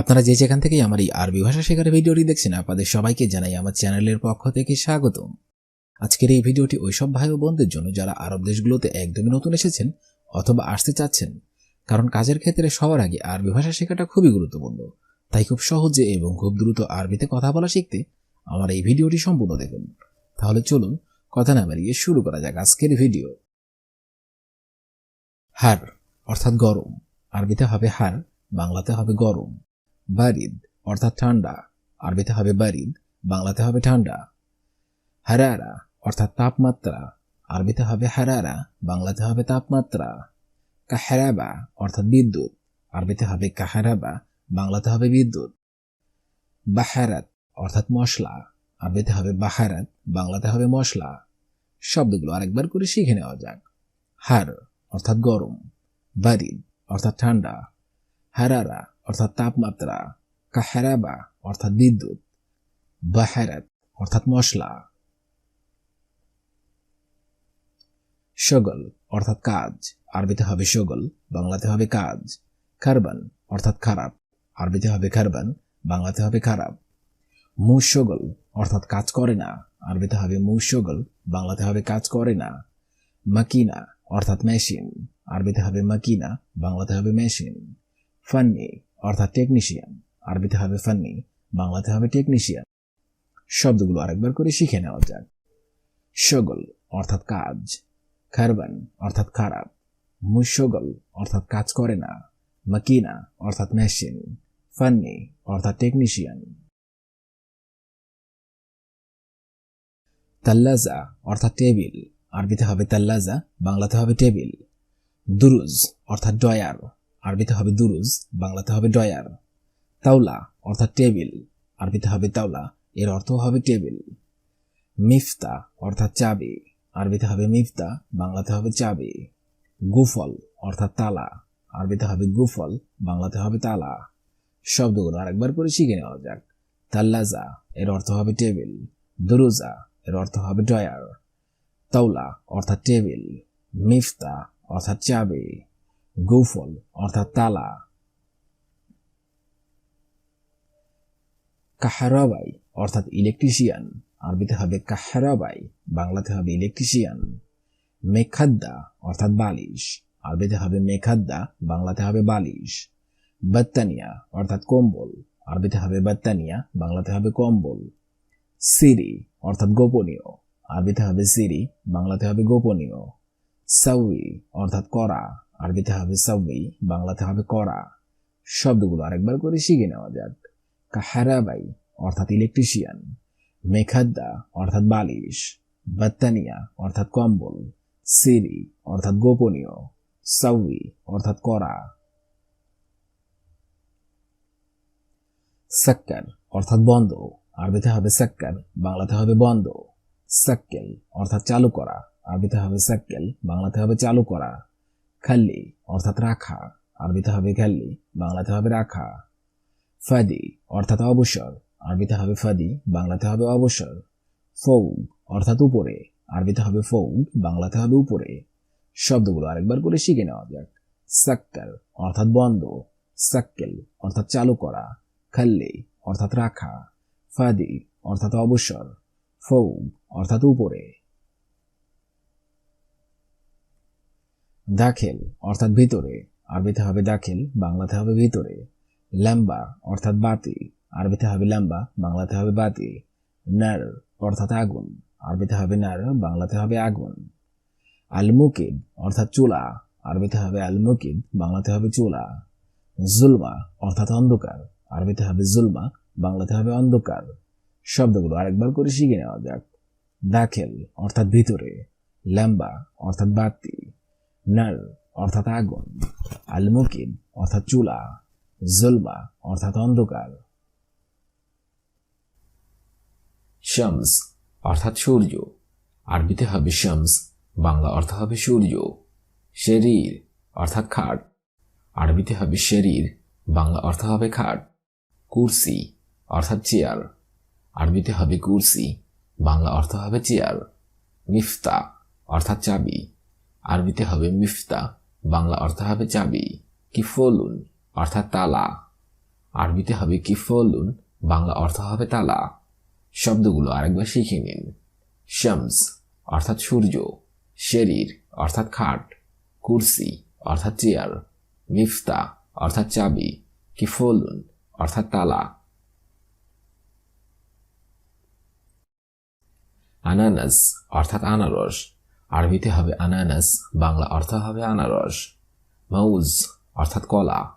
আপনারা যে যেখান থেকে আমার এই আরবি ভাষা শেখার ভিডিওটি দেখছেন, আপনাদের সবাইকে জানাই আমার চ্যানেলের পক্ষ থেকে স্বাগতম। আজকের এই ভিডিওটি ওইসব ভাই ও বোনদের জন্য যারা আরব দেশগুলোতে একদমই নতুন এসেছেন অথবা আসতে চাচ্ছেন, কারণ কাজের ক্ষেত্রে সবার আগে আরবি ভাষা শেখাটা খুবই গুরুত্বপূর্ণ। তাই খুব সহজে এবং খুব দ্রুত আরবিতে কথা বলা শিখতে আমার এই ভিডিওটি সম্পূর্ণ দেখুন। তাহলে চলুন কথা না বাড়িয়ে শুরু করা যাক আজকের ভিডিও। হার, অর্থাৎ গরম। আরবিতে হবে হার, বাংলাতে হবে গরম। বারিদ, অর্থাৎ ঠান্ডা। আরবিতে হবে বারিদ, বাংলাতে হবে ঠান্ডা। হারারা, অর্থাৎ তাপমাত্রা। আরবিতে হবে হারারা, বাংলাতে হবে তাপমাত্রা। কাহারাবা, অর্থাৎ বিদ্যুৎ। আরবিতে হবে কাহারাবা, বাংলাতে হবে বিদ্যুৎ। বাহারাত, অর্থাৎ মশলা। আরবিতে হবে বাহারাত, বাংলাতে হবে মশলা। শব্দগুলো আরেকবার করে শিখে নেওয়া যাক। হার, অর্থাৎ গরম। বারিদ, অর্থাৎ ঠান্ডা। হারারা অর্থাৎ তাপমাত্রা, কাহারাবা, অর্থাৎ বিদ্যুৎ, বাহারাত, অর্থাৎ মশলা, সগল, অর্থাৎ কাজ, আরবিতে হবে শগল বাংলাতে হবে কাজ, কারবান, অর্থাৎ খারাপ, আরবিতে হবে কারবান, বাংলাতে হবে খারাপ মুশগল অর্থাৎ কাজ করে না, আরবিতে হবে মুশগল বাংলাতে হবে কাজ করে না, মাকিনা, অর্থাৎ মেশিন, আরবিতে হবে মাকিনা, বাংলাতে হবে মেশিন, ফান্নি অর্থাৎ টেকনিশিয়ান আরবিতে হবে ফান্নি বাংলাতে হবে টেকনিশিয়ান শব্দগুলো আরেকবার করে শিখে নেওয়া যাক। শগল অর্থাৎ কাজ। খারবান অর্থাৎ খারাপ। মুশগল অর্থাৎ কাজ করে না। মাকিনা অর্থাৎ মেশিন ফান্নি অর্থাৎ টেকনিশিয়ান তাল্লাজা অর্থাৎ টেবিল আরবিতে হবে তাল্লাজা, বাংলাতে হবে টেবিল দুরুজ অর্থাৎ ডয়ার। আরবিতে হবে দুরুজ, বাংলাতে হবে ডয়ার। তাওলা, অর্থাৎ টেবিল। আরবিতে হবে তাওলা, এর অর্থ হবে টেবিল। মিফতা, অর্থাৎ চাবি। আরবিতে হবে মিফতা, বাংলাতে হবে চাবি। গুফল, অর্থাৎ তালা। আরবিতে হবে গুফল, বাংলাতে হবে তালা। শব্দগুলো আরেকবার করে শিখে নেওয়া যাক। তাল্লাজা, এর অর্থ হবে টেবিল। দুরুজা, এর অর্থ হবে ডয়ার। তাওলা, অর্থাৎ টেবিল। মিফতা, অর্থাৎ চাবি। গুফল, অর্থাৎ তালা। কাহারাবাই, অর্থাৎ ইলেকট্রিশিয়ান আরবিতে হবে কাহারাবাই, বাংলাতে হবে ইলেকট্রিশিয়ান মেখাদ্দা, অর্থাৎ বালিশ, আরবিতে হবে মেখাদ্দা, বাংলাতে হবে বালিশ। বাত্তানিয়া, অর্থাৎ কম্বল, আরবিতে হবে বাত্তানিয়া, বাংলাতে হবে কম্বল। সিরি, অর্থাৎ গোপনীয়, আরবিতে হবে সিরি, বাংলাতে হবে গোপনীয়। সাউই অর্থাৎ করা। আরবিতে হবে সাউই বাংলাতে হবে করা শব্দগুলো আরেকবার করে শিখে নেওয়া যাক। কাহারাবাই, অর্থাৎ ইলেকট্রিশিয়ান মেখাদ্দা, অর্থাৎ বালিশ। বাত্তানিয়া, অর্থাৎ কম্বল। সিরি, অর্থাৎ গোপনীয়। সাউই অর্থাৎ করা সাক্কার, অর্থাৎ বন্ধ। আরবিতে হবে সাক্কার, বাংলাতে হবে বন্ধ। সাক্কেল, অর্থাৎ চালু করা। আরবিতে হবে সাক্কেল, বাংলাতে হবে চালু করা। খাল্লি অর্থাৎ রাখা। আরবিতে হবে খাল্লি বাংলাতে হবে রাখা। ফাদি, অর্থাৎ অবসর। আরবিতে হবে ফাদি, বাংলাতে হবে অবসর। ফৌগ অর্থাৎ উপরে। আরবিতে হবে ফৌগ বাংলাতে হবে উপরে। শব্দগুলো আরেকবার করে শিখে নেওয়া যাক। সাক্কার, অর্থাৎ বন্ধ। সাক্কেল, অর্থাৎ চালু করা। খাল্লি অর্থাৎ রাখা। ফাদি, অর্থাৎ অবসর। ফৌগ অর্থাৎ উপরে। দাখেল, অর্থাৎ ভিতরে। আরবিতে হবে দাখিল, বাংলাতে হবে ভিতরে। ল্যাম্বা, অর্থাৎ বাতি। আরবিতে হবে ল্যাম্বা, বাংলাতে হবে বাতি। নার, অর্থাৎ আগুন। আরবিতে হবে নার, বাংলাতে হবে আগুন। আলমুকিদ, অর্থাৎ চুলা। আরবিতে হবে আলমুকিদ, বাংলাতে হবে চুলা। জুলমা, অর্থাৎ অন্ধকার। আরবিতে হবে জুলমা, বাংলাতে হবে অন্ধকার। শব্দগুলো আরেকবার করে শিখে নেওয়া যাক। দাখেল, অর্থাৎ ভিতরে। ল্যাম্বা, অর্থাৎ বাতি। নার অর্থাৎ আগুন আলমুকিদ অর্থাৎ চুলা, জুলমা, অর্থাৎ অন্ধকার। শামস, অর্থাৎ সূর্য। আরবিতে হবে শামস, বাংলা অর্থ হবে সূর্য। শরীর, অর্থাৎ খাট। আরবিতে হবে শরীর, বাংলা অর্থ হবে খাট। কুরসি, অর্থাৎ চেয়ার। আরবিতে হবে কুরসি, বাংলা অর্থ হবে চেয়ার। মিফতা, অর্থাৎ চাবি। আরবিতে হবে মিফতা, বাংলা অর্থ হবে চাবি, কিফলুন অর্থাৎ তালা। আরবিতে হবে কিফলুন, বাংলা অর্থ হবে তালা। শব্দগুলো আরেকবার শিখে নিন। শামস অর্থাৎ সূর্য, শরীর অর্থাৎ খাট, কুরসি অর্থাৎ চেয়ার, মিফতা অর্থাৎ চাবি, কিফলুন অর্থাৎ তালা। আনানাস অর্থাৎ আনারস আরবিতে হবে আনানাস, বাংলা অর্থ হবে আনারস। মাউজ, অর্থাৎ কলা।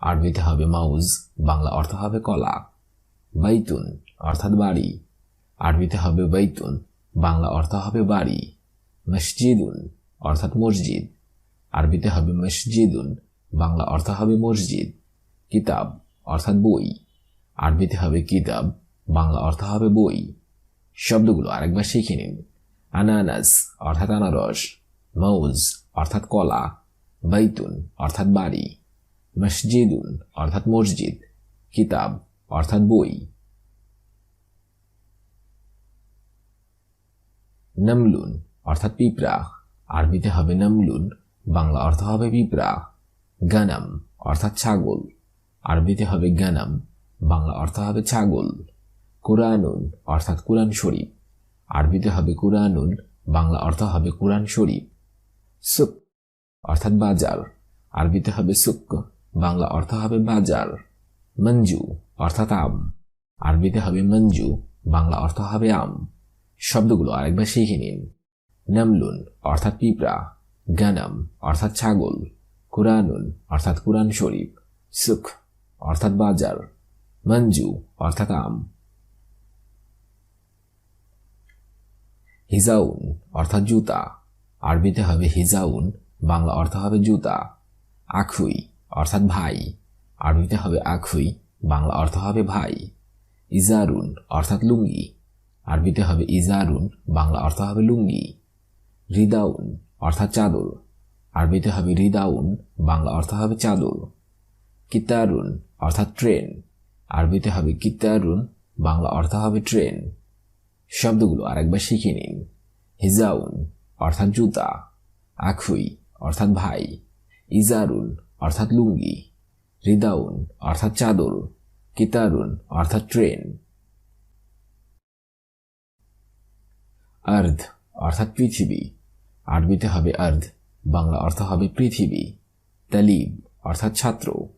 আরবিতে হবে মাউজ, বাংলা অর্থ হবে কলা। বাইতুন, অর্থাৎ বাড়ি। আরবিতে হবে বাইতুন, বাংলা অর্থ হবে বাড়ি। মসজিদুন, অর্থাৎ মসজিদ। আরবিতে হবে মসজিদুন, বাংলা অর্থ হবে মসজিদ। কিতাব, অর্থাৎ বই। আরবিতে হবে কিতাব, বাংলা অর্থ হবে বই। শব্দগুলো আরেকবার শিখে নিন। আনানাস, অর্থাৎ আনারস, মৌজ, অর্থাৎ কলা, বাইতুন, অর্থাৎ বাড়ি, মসজিদুন, অর্থাৎ মসজিদ, কিতাব, অর্থাৎ বই। নামলুন, অর্থাৎ পিঁপড়া, আরবিতে হবে নামলুন, বাংলা অর্থ হবে পিঁপড়া। গানাম, অর্থাৎ ছাগল, আরবিতে হবে গানাম, বাংলা অর্থ হবে ছাগল। কোরআনুন, অর্থাৎ কোরআন শরীফ। আরবিতে হবে কুরআনুন, বাংলা অর্থ হবে কুরআন শরীফ। সুক, অর্থাৎ বাজার। আরবিতে হবে সুক, বাংলা অর্থ হবে বাজার। মঞ্জু, অর্থাৎ আম। আরবিতে হবে মঞ্জু, বাংলা অর্থ হবে আম। শব্দগুলো আরেকবার শিখে নিন। নামলুন, অর্থাৎ পিঁপড়া। গানাম, অর্থাৎ ছাগল। কুরআনুন, অর্থাৎ কুরআন শরীফ। সুখ অর্থাৎ বাজার। মঞ্জু, অর্থাৎ আম। হিজাউন অর্থাৎ জুতা। আরবিতে হবে হিজাউন, বাংলা অর্থ হবে জুতা। আখুই অর্থাৎ ভাই। আরবিতে হবে আখুই, বাংলা অর্থ হবে ভাই। ইজারুন অর্থাৎ লুঙ্গি। আরবিতে হবে ইজারুন, বাংলা অর্থ হবে লুঙ্গি। রিদাউন অর্থাৎ চাদর। আরবিতে হবে রিদাউন, বাংলা অর্থ হবে চাদর। কিতারুন অর্থাৎ ট্রেন। আরবিতে হবে কিতারুন, বাংলা অর্থ হবে ট্রেন। শব্দগুলো আরেকবার শিখে নিন। হিজাউন, অর্থাৎ জুতা। আখুই, অর্থাৎ ভাই। ইজারুন অর্থাৎ লুঙ্গি। রিদাউন, অর্থাৎ চাদর। কিতারুন, অর্থাৎ ট্রেন। আর্ধ, অর্থাৎ পৃথিবী। আরবিতে হবে আর্ধ, বাংলা অর্থ হবে পৃথিবী। তালিব, অর্থাৎ ছাত্র।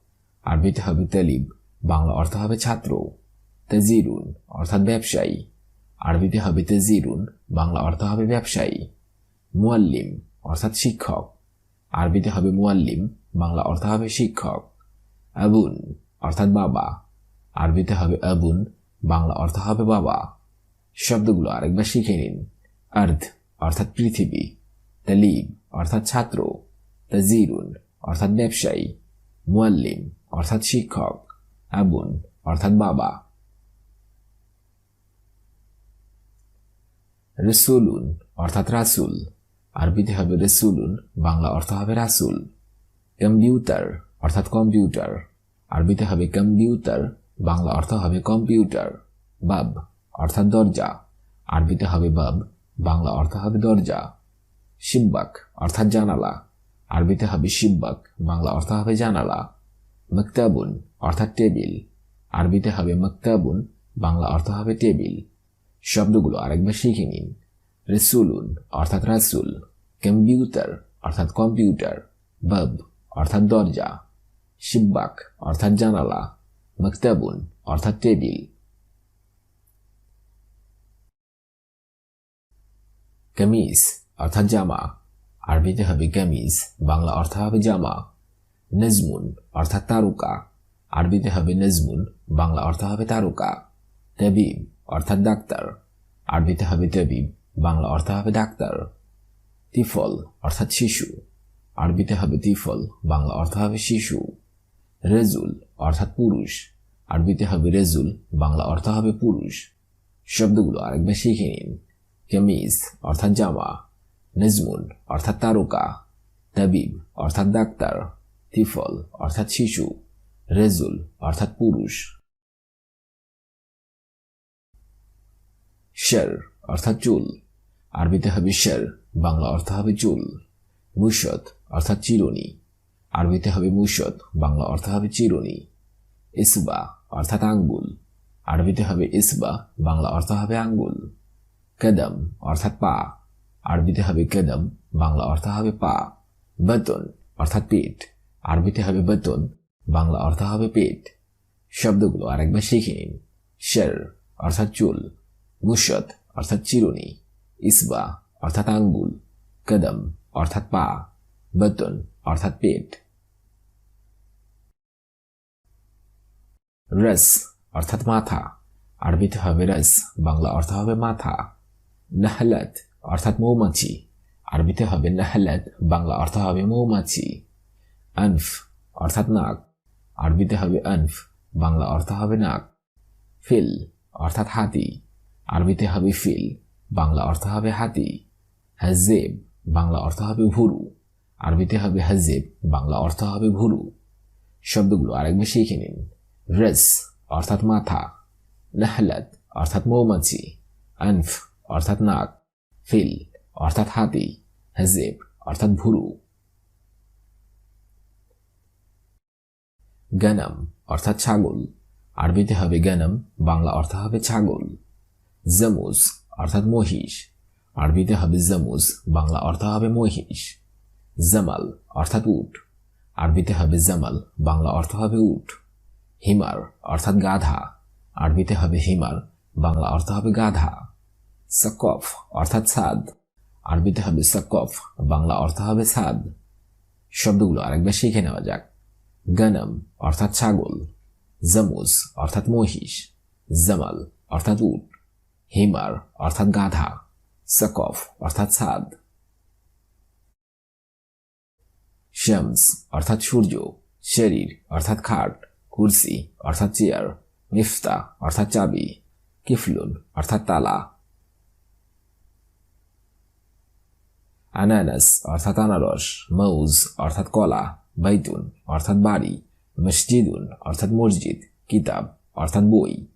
আরবিতে হবে তালিব, বাংলা অর্থ হবে ছাত্র। তাজিরুন, অর্থাৎ ব্যবসায়ী। আরবিতে হবে তেজিরুন, বাংলা অর্থ হবে ব্যবসায়ী। মুয়াল্লিম অর্থাৎ শিক্ষক। আরবিতে হবে মুয়াল্লিম, বাংলা অর্থ হবে শিক্ষক। আবুন অর্থাৎ বাবা। আরবিতে হবে আবুন, বাংলা অর্থ হবে বাবা। শব্দগুলো আরেকবার শিখে নিন। আর্ধ অর্থাৎ পৃথিবী। তালিব অর্থাৎ ছাত্র। তাজিরুন অর্থাৎ ব্যবসায়ী। মুয়াল্লিম অর্থাৎ শিক্ষক। আবুন অর্থাৎ বাবা। রসুলুন, অর্থাৎ রাসুল। আরবিতে হবে রসুলুন, বাংলা অর্থ হবে রাসুল। কম্পিউটার, অর্থাৎ কম্পিউটার। আরবিতে হবে কম্পিউটার, বাংলা অর্থ হবে কম্পিউটার। বাব, অর্থাৎ দরজা। আরবিতে হবে বাব, বাংলা অর্থ হবে দরজা। শিব্বাক, অর্থাৎ জানালা। আরবিতে হবে শিব্বাক, বাংলা অর্থ হবে জানালা। মক্তাবুন, অর্থাৎ টেবিল। আরবিতে হবে মক্তাবুন, বাংলা অর্থ হবে টেবিল। শব্দগুলো আরেকবার শিখে নিন। রেসুলুন, অর্থাৎ রাসুল। কম্পিউটার, অর্থাৎ কম্পিউটার। বাব, অর্থাৎ দরজা। শিব্বাক, অর্থাৎ জানালা। মক্তাবুন, অর্থাৎ টেবিল। কামিজ, অর্থাৎ জামা। আরবিতে হবে কামিজ, বাংলা অর্থ হবে জামা। নজমুন, অর্থাৎ তারকা। আরবিতে হবে নজমুন, বাংলা অর্থ হবে তারকা। তবিব, অর্থাৎ ডাক্তার। আরবিতে হবে তবিব, বাংলা অর্থ হবে ডাক্তার। তিফল, অর্থাৎ শিশু। আরবিতে হবে তিফল, বাংলা অর্থ হবে শিশু। রেজুল, অর্থাৎ পুরুষ। আরবিতে হবে রেজুল, বাংলা অর্থ হবে পুরুষ। শব্দগুলো আরেকবার শিখে নিন। কামিজ, অর্থাৎ জামা। নজমুন, অর্থাৎ তারকা। তাবিব, অর্থাৎ ডাক্তার। তিফল, অর্থাৎ শিশু। রেজুল, অর্থাৎ পুরুষ। শের অর্থাৎ চুল। আরবিতে হবে শের, বাংলা অর্থ হবে চুল। মুসদ অর্থাৎ চিরুনি। আরবিতে হবে মুসদ বাংলা অর্থ হবে চিরুনি। ইসবা অর্থাৎ আঙ্গুল। আরবিতে হবে ইসবা, বাংলা অর্থ হবে আঙ্গুল। কেদম অর্থাৎ পা। আরবিতে হবে কেদম, বাংলা অর্থ হবে পা। বেতন অর্থাৎ পেট আরবিতে হবে বেতন, বাংলা অর্থ হবে পেট শব্দগুলো আরেকবার শিখে নিন। শের অর্থাৎ চুল। মুশত অর্থাৎ চিরুনি, ইসবা, অর্থাৎ আঙ্গুল, কদম, অর্থাৎ পা, বতন, অর্থাৎ পেট। রস, অর্থাৎ মাথা, আরবিতে হবে রস, বাংলা অর্থ হবে মাথা। নাহলাত, অর্থাৎ মৌমাছি, আরবিতে হবে নাহলাত, বাংলা অর্থ হবে মৌমাছি। আনফ, অর্থাৎ নাক, আরবিতে হবে আনফ, বাংলা অর্থ হবে নাক। ফিল, অর্থাৎ হাতি। আরবিতে হবে ফিল, বাংলা অর্থ হবে হাতি হাজেব বাংলা অর্থ হবে ভুরু, আরবিতে হবে হাজেব বাংলা অর্থ হবে ভুরু। শব্দগুলো আরেকবার শিখে নিন। রেস, অর্থাৎ মাথা, নাহলাত, অর্থাৎ মৌমাছি, আনফ, অর্থাৎ নাক, ফিল, অর্থাৎ হাতি হাজেব অর্থাৎ ভুরু। গানাম, অর্থাৎ ছাগল, আরবিতে হবে গানাম, বাংলা অর্থ হবে ছাগল। জামুজ অর্থাৎ মহিষ। আরবিতে হবে জামুজ বাংলা অর্থ হবে মহিষ। জামাল অর্থাৎ উট। আরবিতে হবে জামাল বাংলা অর্থ হবে উট। হিমার অর্থাৎ গাধা। আরবিতে হবে হিমার বাংলা অর্থ হবে গাধা। সকফ অর্থাৎ সাদ আরবিতে হবে সকফ বাংলা অর্থ হবে সাদ শব্দগুলো আরেকবার শিখে নেওয়া যাক। গনম অর্থাৎ ছাগল। জামুজ অর্থাৎ মহিষ। জামাল অর্থাৎ উট। হিমার, অর্থাৎ গাধা, সকফ, অর্থাৎ সাদ। শামস, অর্থাৎ সূর্য, শরীর, অর্থাৎ খাট, কুরসি, অর্থাৎ চেয়ার, মিফতা, অর্থাৎ চাবি, কিফলুন, অর্থাৎ তালা। আনানাস, অর্থাৎ আনারস, মৌজ, অর্থাৎ কলা, বাইতুন, অর্থাৎ বাড়ি, মসজিদুন, অর্থাৎ মসজিদ, কিতাব, অর্থাৎ বই।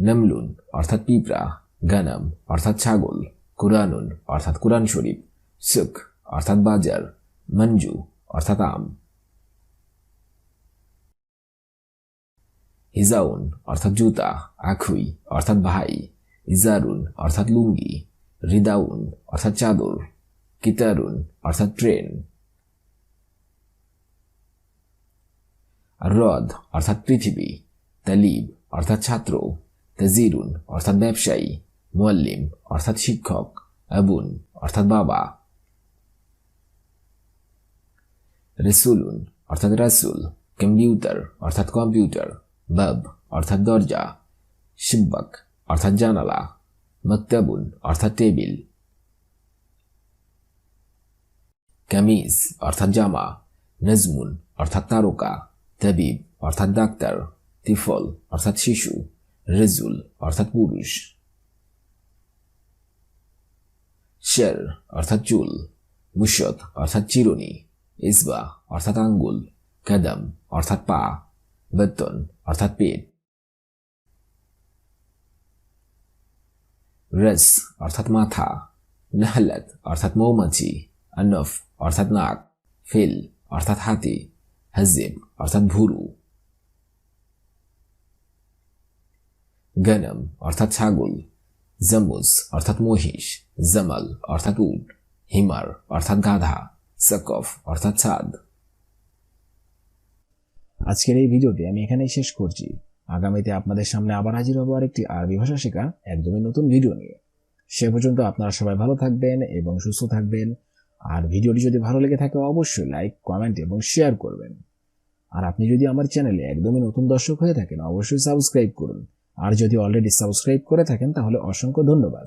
নমলুন, অর্থাৎ পিঁপড়া, গানাম, অর্থাৎ ছাগল, কুরআনুন, অর্থাৎ কুরআন শরীফ সুখ অর্থাৎ বাজার, মঞ্জু, অর্থাৎ আম। হিজাউন, অর্থাৎ জুতা, আখুই, অর্থাৎ ভাই। ইজারুন অর্থাৎ লুঙ্গি। রিদাউন, অর্থাৎ চাদর। কিতারুন, অর্থাৎ ট্রেন। হ্রদ অর্থাৎ পৃথিবী। তালিব, অর্থাৎ ছাত্র। তাজিরুন অর্থাৎ ব্যবসায়ী, মোয়াল্লিম, অর্থাৎ শিক্ষক, আবুন, অর্থাৎ বাবা। রসুলুন, অর্থাৎ রাসুল, কম্পিউটার, অর্থাৎ কম্পিউটার, বাব, অর্থাৎ দরজা শিব্বাক অর্থাৎ জানালা, মক্তাবুন, অর্থাৎ টেবিল। কামিজ, অর্থাৎ জামা, নজমুন, অর্থাৎ তারকা, তাবিব, অর্থাৎ ডাক্তার, তিফল, অর্থাৎ শিশু। রেজুল অর্থাৎ পুরুষ শের অর্থাৎ চুল মুশত অর্থাৎ চিরুনি ইসবা অর্থাৎ আঙ্গুল কদম অর্থাৎ পা বেতন অর্থাৎ পেট রস অর্থাৎ মাথা নাহলাত অর্থাৎ মৌমাছি আনফ অর্থাৎ নাক ফিল অর্থাৎ হাতি হাজিব অর্থাৎ ভুরু গনম, অর্থাৎ ছাগল, জামুজ, অর্থাৎ মহিষ, জামাল, অর্থাৎ উট, হিমার, অর্থাৎ গাধা, সকফ, অর্থাৎ ছাদ। আজকের এই ভিডিওটি আমি এখানেই শেষ করছি। আগামীতে আপনাদের সামনে আবার হাজির হব আরেকটি আরবি ভাষা শেখা একদমই নতুন ভিডিও নিয়ে। সে পর্যন্ত আপনারা সবাই ভালো থাকবেন এবং সুস্থ থাকবেন। আর ভিডিওটি যদি ভালো লেগে থাকে, অবশ্যই লাইক, কমেন্ট এবং শেয়ার করবেন। আর আপনি যদি আমার চ্যানেলে একদমই নতুন দর্শক হয়ে থাকেন, অবশ্যই সাবস্ক্রাইব করুন। আর যদি অলরেডি সাবস্ক্রাইব করে থাকেন তাহলে অসংখ্য ধন্যবাদ।